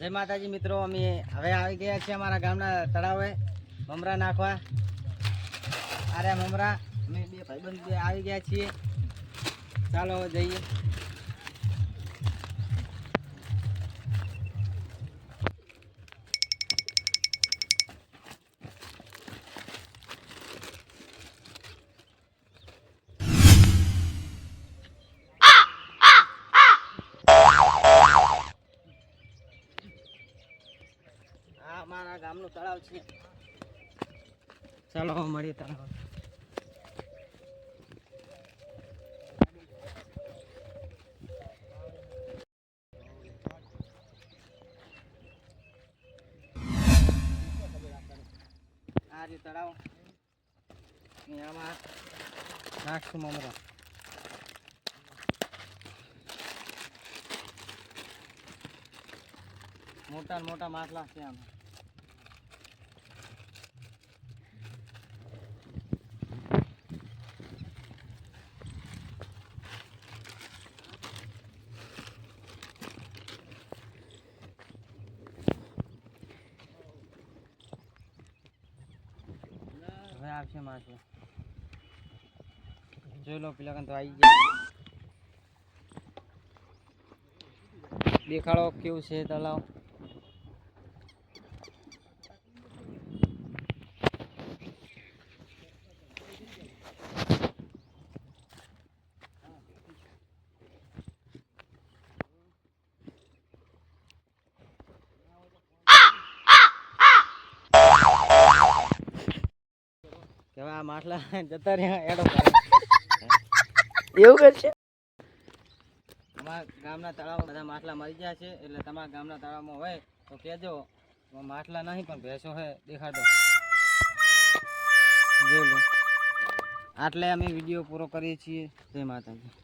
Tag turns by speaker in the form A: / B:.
A: જય માતાજી મિત્રો, અમે હવે આવી ગયા છીએ અમારા ગામના તળાવે, મમરા નાખવા. અરે મમરા, અમે બે ભાઈબંધ આવી ગયા છીએ. ચાલો જઈએ. આ ગામનું તળાવ છે. ચાલો મળીએ તળાવ આ જે તળાવ. આમાં નાખશું મમરા. મોટા મોટા માટલા છે આમાં. હવે આવશે માટલો જોઈ લો પેલા તો આવી ગયા. દેખાડો કેવું છે તળાવ? કે આ માટલા જતા રહ્યા, એડો.
B: એવું કરશે
A: અમારા ગામના તળાવ બધા માટલા મરી ગયા છે, એટલે તમારા ગામના તળાવમાં હોય તો કહેજો માટલા નહીં, પણ ભેંસો હે, દેખાડો જોઈ લો. આટલે અમે વીડિયો પૂરો કરીએ છીએ. જય માતાજી.